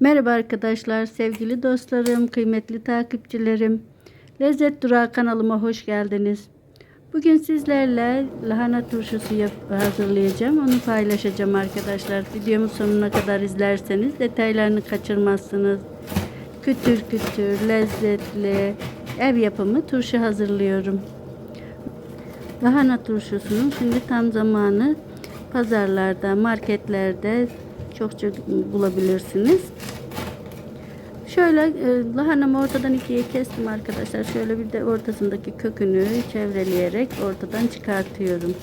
Merhaba arkadaşlar, sevgili dostlarım, kıymetli takipçilerim. Lezzet Durağı kanalıma hoş geldiniz. Bugün sizlerle lahana turşusu hazırlayacağım. Onu paylaşacağım arkadaşlar. Videomu sonuna kadar izlerseniz detaylarını kaçırmazsınız. Kütür kütür, lezzetli, ev yapımı turşu hazırlıyorum. Lahana turşusunun şimdi tam zamanı pazarlarda, marketlerde çokça bulabilirsiniz. Şöyle e, lahanamı ortadan ikiye kestim arkadaşlar. Şöyle bir de ortasındaki kökünü çevreleyerek ortadan çıkartıyorum.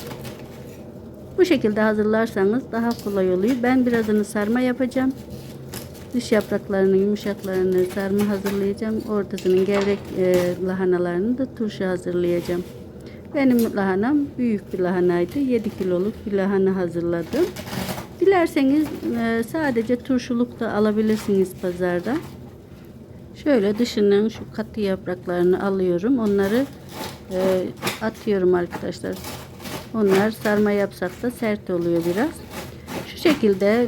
Bu şekilde hazırlarsanız daha kolay oluyor. Ben birazını sarma yapacağım. Dış yapraklarını, yumuşaklarını sarma hazırlayacağım. Ortasının gevrek e, lahanalarını da turşu hazırlayacağım. Benim lahanam büyük bir lahanaydı. 7 kiloluk bir lahana hazırladım. Dilerseniz e, sadece turşuluk da alabilirsiniz pazarda. Şöyle dışının şu katı yapraklarını alıyorum. Onları e, atıyorum arkadaşlar. Onlar sarma yapsak da sert oluyor biraz. Şu şekilde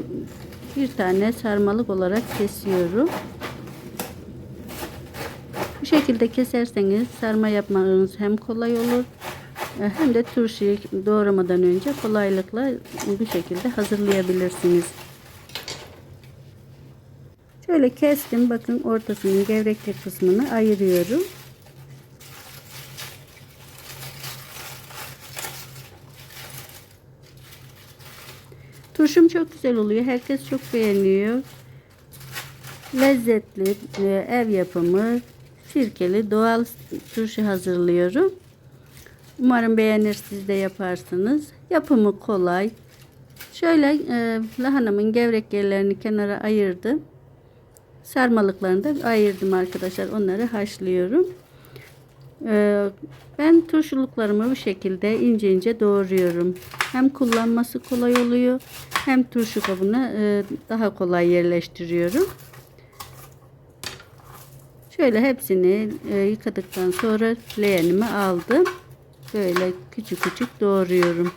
bir tane sarmalık olarak kesiyorum. Bu şekilde keserseniz sarma yapmanız hem kolay olur e, hem de turşuyu doğramadan önce kolaylıkla bu şekilde hazırlayabilirsiniz. Şöyle kestim. Bakın ortasının gevrekli kısmını ayırıyorum. Turşum çok güzel oluyor. Herkes çok beğeniyor. Lezzetli, ev yapımı, sirkeli, doğal turşu hazırlıyorum. Umarım beğenir siz de yaparsınız. Yapımı kolay. Şöyle e, lahanamın gevrek yerlerini kenara ayırdım. Sarmalıklarını da ayırdım arkadaşlar. Onları haşlıyorum. E, ben turşuluklarımı bu şekilde ince ince doğruyorum. Hem kullanması kolay oluyor hem turşu kabına e, daha kolay yerleştiriyorum. Şöyle hepsini e, yıkadıktan sonra leğenime aldım. Böyle küçük küçük doğruyorum.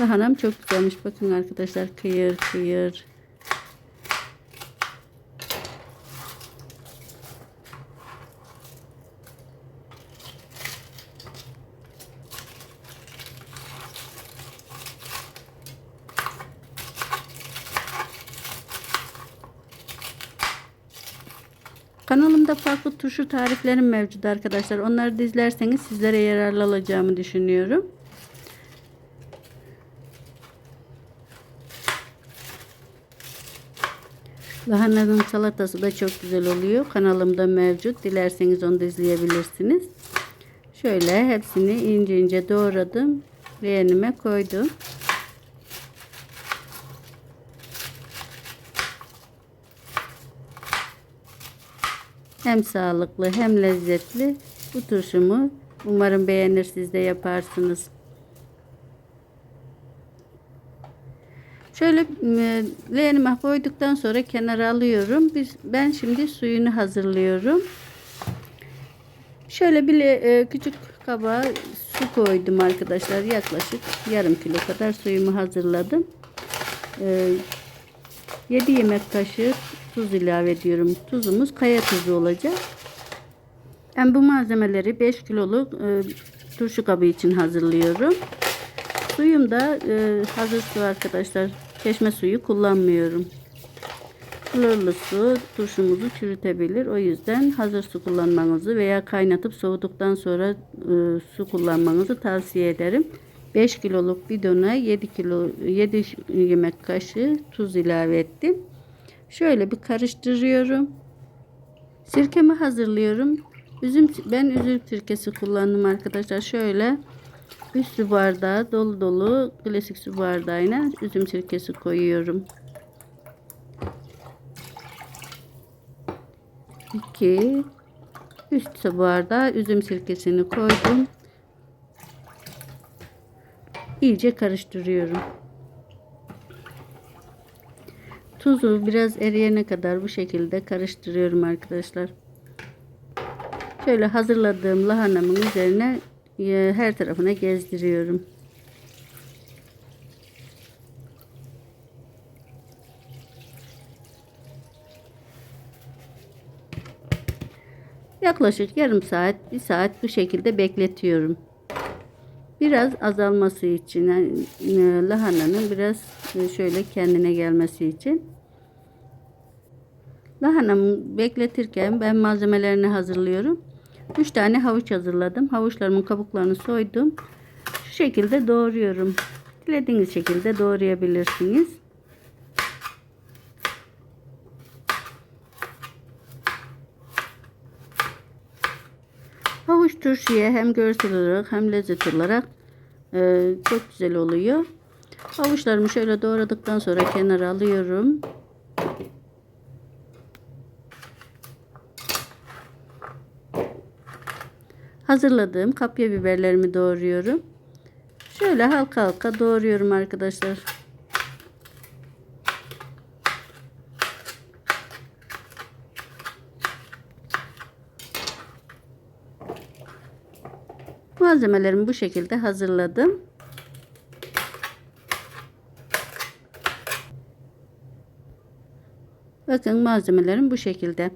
Lahanam çok güzelmiş. Bakın arkadaşlar kıyır kıyır. Kanalımda farklı turşu tariflerim mevcut arkadaşlar. Onları da izlerseniz sizlere yararlı olacağımı düşünüyorum. Lahananın salatası da çok güzel oluyor. Kanalımda mevcut. Dilerseniz onu da izleyebilirsiniz. Şöyle hepsini ince ince doğradım. Leğenime koydum. Hem sağlıklı hem lezzetli bu turşumu umarım beğenir siz de yaparsınız. Şöyle e, leğenime koyduktan sonra kenara alıyorum. Ben şimdi suyunu hazırlıyorum. Şöyle bir e, küçük kaba su koydum arkadaşlar. Yaklaşık yarım kilo kadar suyumu hazırladım. E, 7 yemek kaşığı tuz ilave ediyorum. Tuzumuz kaya tuzu olacak. Ben bu malzemeleri 5 kiloluk e, turşu kabı için hazırlıyorum. Suyum da e, hazır su arkadaşlar. Çeşme suyu kullanmıyorum. Klorlu su turşumuzu çürütebilir. O yüzden hazır su kullanmanızı veya kaynatıp soğuduktan sonra e, su kullanmanızı tavsiye ederim. 5 kiloluk bidona 7 kilo 7 yemek kaşığı tuz ilave ettim. Şöyle bir karıştırıyorum. Sirkemi hazırlıyorum. Üzüm ben üzüm sirkesi kullandım arkadaşlar. Şöyle bir su bardağı dolu dolu klasik su bardağına üzüm sirkesi koyuyorum. 2 üst su bardağı üzüm sirkesini koydum. İyice karıştırıyorum. Tuzu biraz eriyene kadar bu şekilde karıştırıyorum arkadaşlar. Şöyle hazırladığım lahanamın üzerine e, her tarafına gezdiriyorum. Yaklaşık yarım saat, bir saat bu şekilde bekletiyorum. Biraz azalması için, yani, e, lahananın biraz e, şöyle kendine gelmesi için. Lahanamı bekletirken ben malzemelerini hazırlıyorum. 3 tane havuç hazırladım. Havuçlarımın kabuklarını soydum. Şu şekilde doğruyorum. Dilediğiniz şekilde doğrayabilirsiniz. Havuç turşuya hem görsel olarak hem lezzet olarak e, çok güzel oluyor. Havuçlarımı şöyle doğradıktan sonra kenara alıyorum. Hazırladığım kapya biberlerimi doğruyorum. Şöyle halka halka doğruyorum arkadaşlar. Malzemelerimi bu şekilde hazırladım. Bakın malzemelerim bu şekilde.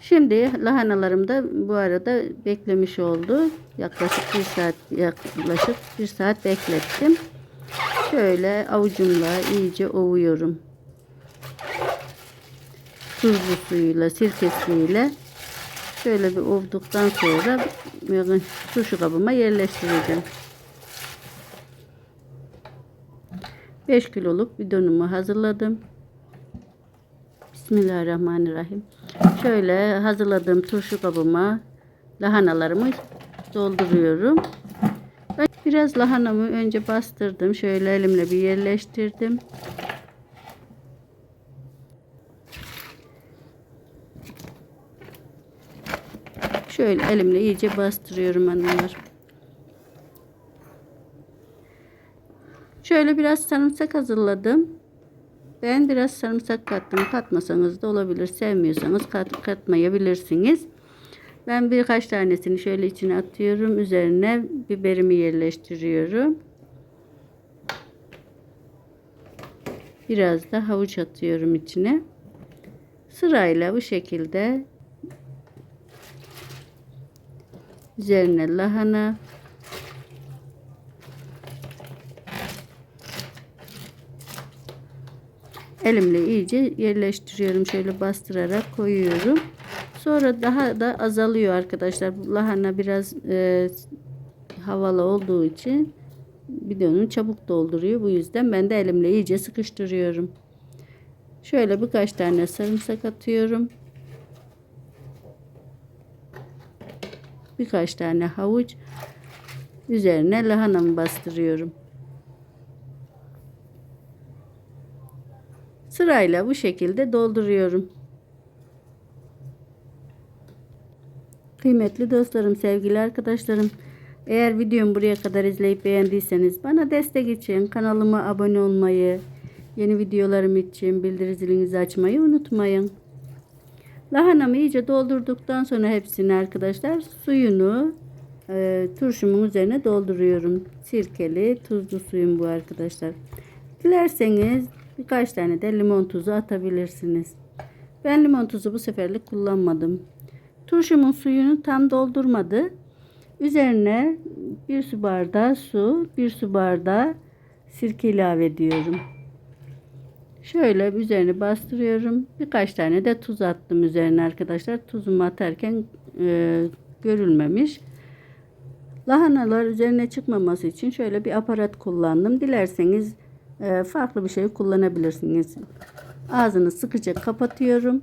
Şimdi lahanalarım da bu arada beklemiş oldu. Yaklaşık bir saat yaklaşık bir saat beklettim. Şöyle avucumla iyice ovuyorum. Tuzlu suyuyla, sirke suyuyla şöyle bir ovduktan sonra turşu kabıma yerleştireceğim. 5 kiloluk bidonumu hazırladım. Bismillahirrahmanirrahim. Şöyle hazırladığım turşu kabıma lahanalarımı dolduruyorum. Biraz lahanamı önce bastırdım. Şöyle elimle bir yerleştirdim. Şöyle elimle iyice bastırıyorum hanımlar. Şöyle biraz sarımsak hazırladım. Ben biraz sarımsak kattım. Katmasanız da olabilir. Sevmiyorsanız kat, katmayabilirsiniz. Ben birkaç tanesini şöyle içine atıyorum. Üzerine biberimi yerleştiriyorum. Biraz da havuç atıyorum içine. Sırayla bu şekilde üzerine lahana elimle iyice yerleştiriyorum. Şöyle bastırarak koyuyorum. Sonra daha da azalıyor arkadaşlar. Lahana biraz e, havalı olduğu için bidonu çabuk dolduruyor. Bu yüzden ben de elimle iyice sıkıştırıyorum. Şöyle birkaç tane sarımsak atıyorum. Birkaç tane havuç. Üzerine lahanamı bastırıyorum. Sırayla bu şekilde dolduruyorum. Kıymetli dostlarım, sevgili arkadaşlarım. Eğer videomu buraya kadar izleyip beğendiyseniz bana destek için kanalıma abone olmayı, yeni videolarım için bildiri zilinizi açmayı unutmayın. Lahanamı iyice doldurduktan sonra hepsini arkadaşlar suyunu e, turşumun üzerine dolduruyorum. Sirkeli, tuzlu suyum bu arkadaşlar. Dilerseniz birkaç tane de limon tuzu atabilirsiniz. Ben limon tuzu bu seferlik kullanmadım. Turşumun suyunu tam doldurmadı. Üzerine bir su bardağı su, bir su bardağı sirke ilave ediyorum. Şöyle üzerine bastırıyorum. Birkaç tane de tuz attım üzerine arkadaşlar. Tuzumu atarken e, görülmemiş. Lahanalar üzerine çıkmaması için şöyle bir aparat kullandım. Dilerseniz e, farklı bir şey kullanabilirsiniz. Ağzını sıkıca kapatıyorum.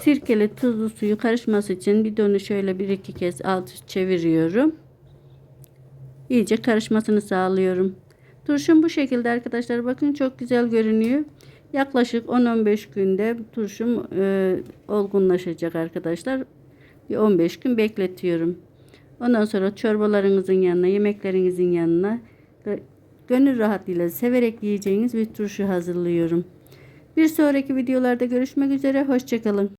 Sirkeli tuzlu suyu karışması için bidonu şöyle bir iki kez alt çeviriyorum. İyice karışmasını sağlıyorum. Turşum bu şekilde arkadaşlar. Bakın çok güzel görünüyor. Yaklaşık 10-15 günde turşum e, olgunlaşacak arkadaşlar. Bir 15 gün bekletiyorum. Ondan sonra çorbalarınızın yanına, yemeklerinizin yanına gönül rahatlığıyla severek yiyeceğiniz bir turşu hazırlıyorum. Bir sonraki videolarda görüşmek üzere. Hoşçakalın.